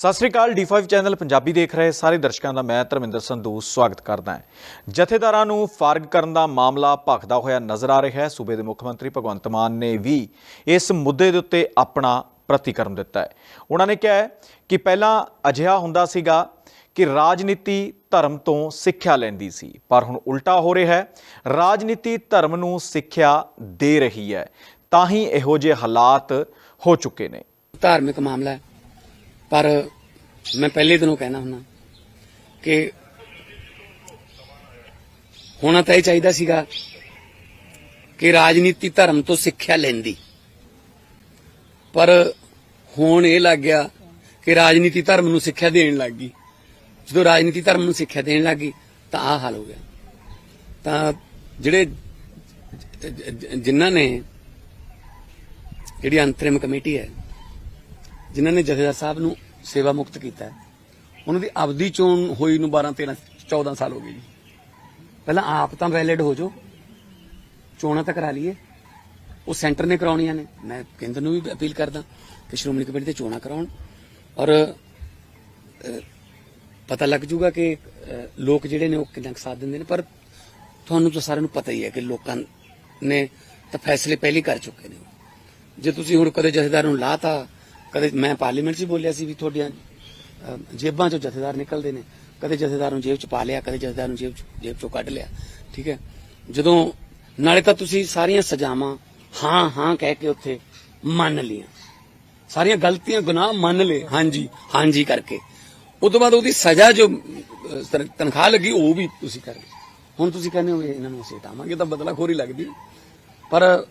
ਸਤਿ ਸ੍ਰੀ ਅਕਾਲ D5 channel Punjabi ਦੇਖ ਰਹੇ ਸਾਰੇ ਦਰਸ਼ਕਾਂ ਦਾ, ਮੈਂ ਧਰਮਿੰਦਰ ਸੰਧੂ ਸਵਾਗਤ ਕਰਦਾ ਹਾਂ। ਜਥੇਦਾਰਾਂ ਨੂੰ ਫਾਰਗ ਕਰਨ ਦਾ ਮਾਮਲਾ ਭਖਦਾ ਹੋਇਆ ਨਜ਼ਰ ਆ ਰਿਹਾ ਹੈ। ਸੂਬੇ ਦੇ ਮੁੱਖ ਮੰਤਰੀ ਭਗਵੰਤ ਮਾਨ ਨੇ ਵੀ ਇਸ ਮੁੱਦੇ ਦੇ ਉੱਤੇ ਆਪਣਾ ਪ੍ਰਤੀਕਰਮ ਦਿੱਤਾ ਹੈ। ਉਹਨਾਂ ਨੇ ਕਿਹਾ ਕਿ ਪਹਿਲਾਂ ਅਜਿਹਾ ਹੁੰਦਾ ਸੀਗਾ ਕਿ ਰਾਜਨੀਤੀ ਧਰਮ ਤੋਂ ਸਿੱਖਿਆ ਲੈਂਦੀ ਸੀ, ਪਰ ਹੁਣ ਉਲਟਾ ਹੋ ਰਿਹਾ ਹੈ। ਰਾਜਨੀਤੀ ਧਰਮ ਨੂੰ ਸਿੱਖਿਆ ਦੇ ਰਹੀ ਹੈ, ਤਾਂ ਹੀ ਇਹੋ ਜਿਹੇ ਹਾਲਾਤ ਹੋ ਚੁੱਕੇ ਨੇ। ਧਾਰਮਿਕ ਮਾਮਲਾ ਹੈ। ਪਰ ਮੈਂ ਪਹਿਲੇ ਦਿਨੋਂ ਕਹਿਣਾ ਹੁੰਦਾ ਕਿ ਹੋਣਾ ਤਾਂ ਇਹ ਚਾਹੀਦਾ ਸੀਗਾ ਕਿ ਰਾਜਨੀਤੀ ਧਰਮ ਤੋਂ ਸਿੱਖਿਆ ਲੈਂਦੀ। ਪਰ ਹੁਣ ਇਹ ਲੱਗ ਗਿਆ ਕਿ ਰਾਜਨੀਤੀ ਧਰਮ ਨੂੰ ਸਿੱਖਿਆ ਦੇਣ ਲੱਗ ਗਈ। ਜਦੋਂ ਰਾਜਨੀਤੀ ਧਰਮ ਨੂੰ ਸਿੱਖਿਆ ਦੇਣ ਲੱਗ ਗਈ, ਤਾਂ ਆਹ ਹਾਲ ਹੋ ਗਿਆ। ਤਾਂ ਜਿਹੜੇ ਜਿਨ੍ਹਾਂ ਨੇ ਜਿਹੜੀ ਅੰਤਰਿਮ ਕਮੇਟੀ ਹੈ ਜਿਨ੍ਹਾਂ ਨੇ ਜਥੇਦਾਰ ਸਾਹਿਬ ਨੂੰ ਸੇਵਾ ਮੁਕਤ ਕੀਤਾ ਹੈ, ਉਹਨਾਂ ਦੀ ਅਵਧੀ ਚੋਣ ਹੋਈ ਨੂੰ 12 13 14 ਸਾਲ ਹੋ ਗਏ ਜੀ। ਪਹਿਲਾਂ ਆਪ ਤਾਂ ਵੈਲਿਡ ਹੋ ਜਾਓ। ਚੋਣਾਂ ਤਾਂ ਕਰਾ ਲਈਏ। ਉਹ ਸੈਂਟਰ ਨੇ ਕਰਾਉਣੀਆਂ ਨੇ। ਮੈਂ ਕੇਂਦਰ ਨੂੰ ਵੀ ਅਪੀਲ ਕਰਦਾ ਕਿ ਸ਼੍ਰੋਮਣੀ ਕਮੇਟੀ ਤੇ ਚੋਣਾਂ ਕਰਾਉਣ। ਔਰ ਪਤਾ ਲੱਗ ਜੂਗਾ ਕਿ ਲੋਕ ਜਿਹੜੇ ਨੇ ਉਹ ਕਿੰਨਾ ਕੁ ਸਾਥ ਦਿੰਦੇ ਨੇ। ਪਰ ਤੁਹਾਨੂੰ ਤਾਂ ਸਾਰਿਆਂ ਨੂੰ ਪਤਾ ਹੀ ਹੈ ਕਿ ਲੋਕਾਂ ਨੇ ਤਾਂ ਫੈਸਲੇ ਪਹਿਲੇ ਕਰ ਚੁੱਕੇ ਨੇ ਜੇ ਤੁਸੀਂ ਹੁਣ ਕਦੇ ਜਥੇਦਾਰ ਨੂੰ ਲਾਤਾ ਕਦੇ ਮੈਂ ਪਾਰਲੀਮੈਂਟ 'ਚ ਬੋਲਿਆ ਸੀ ਵੀ ਤੁਹਾਡੀਆਂ ਜੇਬਾਂ 'ਚੋਂ ਜਥੇਦਾਰ ਨਿਕਲਦੇ ਨੇ। ਕਦੇ ਜਥੇਦਾਰ ਨੂੰ ਜੇਬ 'ਚ ਪਾ ਲਿਆ, ਕਦੇ ਜਥੇਦਾਰ ਨੂੰ ਜੇਬ 'ਚ, ਜੇਬ 'ਚੋਂ ਕੱਢ ਲਿਆ। ਠੀਕ ਹੈ? ਜਦੋਂ, ਨਾਲੇ ਤਾਂ ਤੁਸੀਂ ਸਾਰੀਆਂ ਸਜ਼ਾਵਾਂ ਹਾਂ ਹਾਂ ਕਹਿ ਕੇ ਉੱਥੇ ਮੰਨ ਲੀਆਂ ਸਾਰੀਆਂ ਗਲਤੀਆਂ, ਗੁਨਾਹ ਮੰਨ ਲਏ, ਹਾਂਜੀ ਹਾਂਜੀ ਕਰਕੇ। ਉਸ ਤੋਂ ਬਾਅਦ ਉਹਦੀ ਸਜ਼ਾ ਜੋ ਤਨਖਾਹ ਲੱਗੀ, ਉਹ ਵੀ ਤੁਸੀਂ ਕਰ ਲਈ ਹੁਣ ਤੁਸੀਂ ਕਹਿੰਦੇ ਹੋ ਵੀ ਇਹਨਾਂ ਨੂੰ ਅਸੀਂ ਹਟਾਵਾਂਗੇ ਤਾਂ ਬਦਲਾਖੋਰੀ ਲੱਗਦੀ। ਪਰ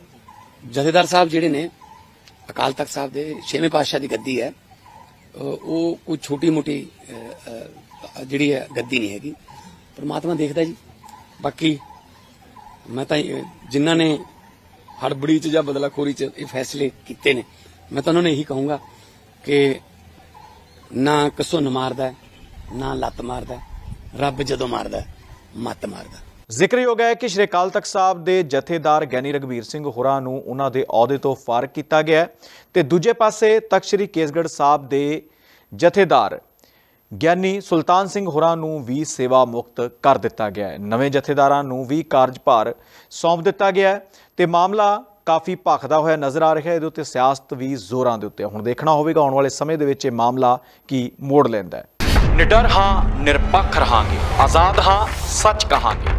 ਜਥੇਦਾਰ ਸਾਹਿਬ ਜਿਹੜੇ ਨੇ ਅਕਾਲ ਤਖਤ ਸਾਹਿਬ ਦੇ ਛੇਵੇਂ ਪਾਤਸ਼ਾਹ ਦੀ ਗੱਦੀ ਹੈ। ਉਹ ਕੋਈ ਛੋਟੀ ਮੋਟੀ ਜਿਹੜੀ ਹੈ, ਗੱਦੀ ਨਹੀਂ ਹੈਗੀ। ਪਰਮਾਤਮਾ ਦੇਖਦਾ ਜੀ। ਬਾਕੀ ਮੈਂ ਤਾਂ, ਜਿਨ੍ਹਾਂ ਨੇ ਹੜਬੜੀ ਚ ਜਾਂ ਬਦਲਾਖੋਰੀ ਚ ਇਹ ਫੈਸਲੇ ਕੀਤੇ ਨੇ, ਮੈਂ ਤਾਂ ਉਹਨਾਂ ਨੂੰ ਇਹੀ ਕਹੂੰਗਾ ਕਿ ਨਾ ਕਸੁੰਨ ਮਾਰਦਾ, ਨਾ ਲੱਤ ਮਾਰਦਾ, ਰੱਬ ਜਦੋਂ ਮਾਰਦਾ, ਮੱਤ ਮਾਰਦਾ। ਜ਼ਿਕਰਯੋਗ ਹੈ ਕਿ ਸ਼੍ਰੀ ਅਕਾਲ ਤਖਤ ਸਾਹਿਬ ਦੇ ਜਥੇਦਾਰ ਗਿਆਨੀ ਰਗਵੀਰ ਸਿੰਘ ਹੋਰਾਂ ਨੂੰ ਉਹਨਾਂ ਦੇ ਅਹੁਦੇ ਤੋਂ ਫਾਰਗ ਕੀਤਾ ਗਿਆ ਹੈ ਤੇ ਦੂਜੇ ਪਾਸੇ ਤਖਤ ਸ਼੍ਰੀ ਕੇਸਗੜ੍ਹ ਸਾਹਿਬ ਦੇ ਜਥੇਦਾਰ ਗਿਆਨੀ ਸੁਲਤਾਨ ਸਿੰਘ ਹੋਰਾਂ ਨੂੰ ਵੀ ਸੇਵਾ ਮੁਕਤ ਕਰ ਦਿੱਤਾ ਗਿਆ ਹੈ। ਨਵੇਂ ਜਥੇਦਾਰਾਂ ਨੂੰ ਵੀ ਕਾਰਜਭਾਰ ਸੌਂਪ ਦਿੱਤਾ ਗਿਆ ਹੈ ਤੇ ਮਾਮਲਾ ਕਾਫੀ ਭਖਦਾ ਹੋਇਆ ਨਜ਼ਰ ਆ ਰਿਹਾ ਹੈ। ਇਹਦੇ ਉੱਤੇ ਸਿਆਸਤ ਵੀ ਜ਼ੋਰਾਂ ਦੇ ਉੱਤੇ ਹੁਣ ਦੇਖਣਾ ਹੋਵੇਗਾ, ਆਉਣ ਵਾਲੇ ਸਮੇਂ ਦੇ ਵਿੱਚ ਇਹ ਮਾਮਲਾ ਕੀ ਮੋੜ ਲੈਂਦਾ ਹੈ। ਨਿਡਰ ਹਾਂ, ਨਿਰਪੱਖ ਰਹਾਂਗੇ। ਆਜ਼ਾਦ ਹਾਂ, ਸੱਚ ਕਹਾਂਗੇ।